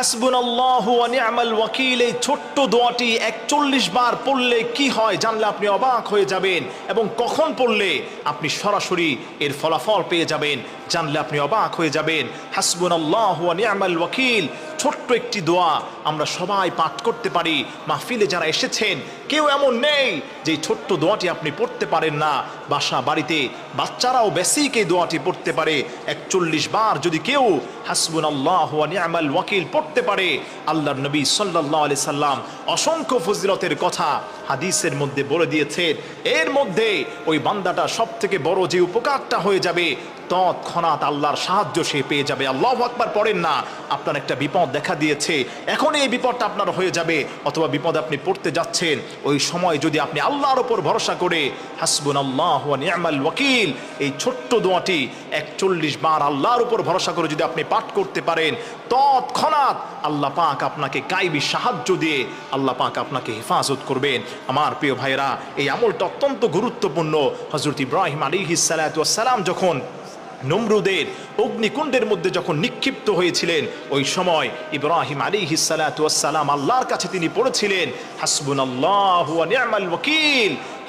হাসবুন আল্লাহ নি'মাল ওয়াকিল, এই ছোট্ট দোয়াটি একচল্লিশ বার পড়লে কি হয় জানলে আপনি অবাক হয়ে যাবেন এবং কখন পড়লে আপনি সরাসরি এর ফলাফল পেয়ে যাবেন জানলে আপনি অবাক হয়ে যাবেন। হাসবুন আল্লাহ নি'মাল ওয়াকিল ছোট্ট একটি দোয়া আমরা সবাই পাঠ করতে পারি। মাহফিলে যারা এসেছেন, কেউ এমন নেই যে ছোট্ট দোয়াটি আপনি পড়তে পারেন না। বাসা বাড়িতে বাচ্চারাও বেসিক এই দোয়াটি পড়তে পারে। একচল্লিশ বার যদি কেউ হাসবুন আল্লাহ নি'মাল ওয়াকিল পড়তে পারে, আল্লাহর নবী সাল্লাল্লাহু আলাইহি সাল্লাম অসংখ্য ফজিলতের কথা হাদিসের মধ্যে বলে দিয়েছেন। এর মধ্যে ওই বান্দাটা সব থেকে বড় যে উপকারটা হয়ে যাবে তৎক্ষণাৎ আল্লাহর সাহায্য সে পেয়ে যাবে। আল্লাহ আকবার পড়েন না, আপনার একটা বিপদ দেখা দিয়েছে। এখন এই বিপদটা আপনার হয়ে যাবে, অথবা বিপদ আপনি পড়তে যাচ্ছেন। ওই সময় যদি আপনি আল্লাহর ওপর ভরসা করে হাসবুন আল্লাহ নিয়ামাল ওয়াকিল, এই ছোট্ট দোয়াটি একচল্লিশ বার আল্লাহর উপর ভরসা করে যদি আপনি পাঠ করতে পারেন, তৎক্ষণাৎ আল্লাহ পাক আপনাকে গাইবি সাহায্য দিয়ে আল্লাহ পাক আপনাকে হেফাজত করবেন। আমার প্রিয় ভাইরা এই আমলটা অত্যন্ত গুরুত্বপূর্ণ। হজরত ইব্রাহিম আলী সালাম যখন নমরুদের অগ্নিকুণ্ডের মধ্যে যখন নিক্ষিপ্ত হয়েছিলেন, ওই সময় ইব্রাহিম আলী হিসালাতাম আল্লাহর কাছে তিনি পড়েছিলেন হাসবুন আল্লাহ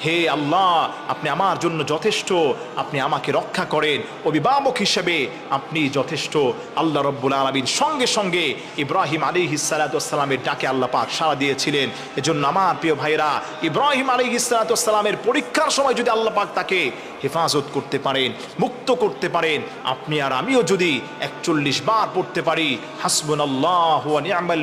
হে আল্লাহ, আপনি আমার জন্য যথেষ্ট, আপনি আমাকে রক্ষা করেন। অভিভাবক হিসেবে আপনি যথেষ্ট। আল্লাহ রব্বুল আলমিন সঙ্গে সঙ্গে ইব্রাহিম আলী হিসালাতামের ডাকে আল্লাহ পাক সাড়া দিয়েছিলেন। এজন্য আমার প্রিয় ভাইরা ইব্রাহিম আলী হিসালাতামের পরীক্ষার সময় যদি আল্লাহ পাক তাকে হেফাজত করতে পারেন, মুক্ত করতে পারেন, আপনি আর আমিও যদি একচল্লিশ বার পড়তে পারি হাসবুন আল্লাহ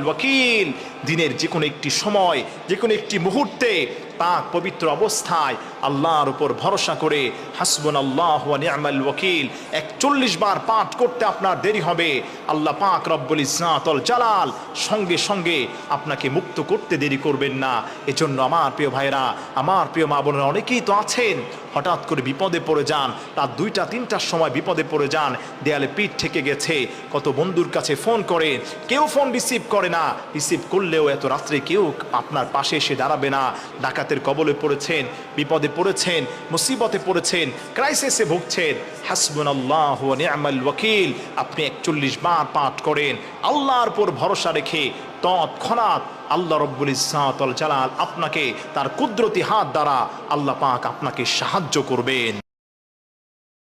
ওয়াকিল, দিনের যে কোনো একটি সময় যে কোনো একটি মুহূর্তে পাক পবিত্র অবস্থায় আল্লাহর উপর ভরসা করে হাসবুন আল্লাহ নিয়ামাল ওয়াকিল, একচল্লিশ বার পাঠ করতে আপনার দেরি হবে। আল্লাহ পাক রব্বুল ইসনাতল জালাল সঙ্গে সঙ্গে আপনাকে মুক্ত করতে দেরি করবেন না। এজন্য আমার প্রিয় ভাইরা আমার প্রিয় মা বোনেরা অনেকেই তো আছেন, হঠাৎ করে বিপদে পড়ে যান তার দুইটা, তিনটার সময় বিপদে পড়ে যান, দেয়ালে পিঠ ঠেকে গেছে, কত বন্ধুর কাছে ফোন করে, কেউ ফোন রিসিভ করে না। রিসিভ করলেও এত রাত্রে কেউ আপনার পাশে এসে দাঁড়াবে না। ডাকাতের কবলে পড়েছেন, বিপদে পড়েছেন, মুসিবতে পড়েছেন ক্রাইসিসে ভুগছেন। হাসবুন আল্লাহ নিয়ামাল ওয়াকিল। আপনি একচল্লিশ বার পাঠ করেন, আল্লাহর উপর ভরসা রেখে তৎক্ষণাৎ আল্লাহ রব্বুল ইসাতল জালাল আপনাকে তার কুদরতি হাত দ্বারা আল্লাহ পাক আপনাকে সাহায্য করবেন।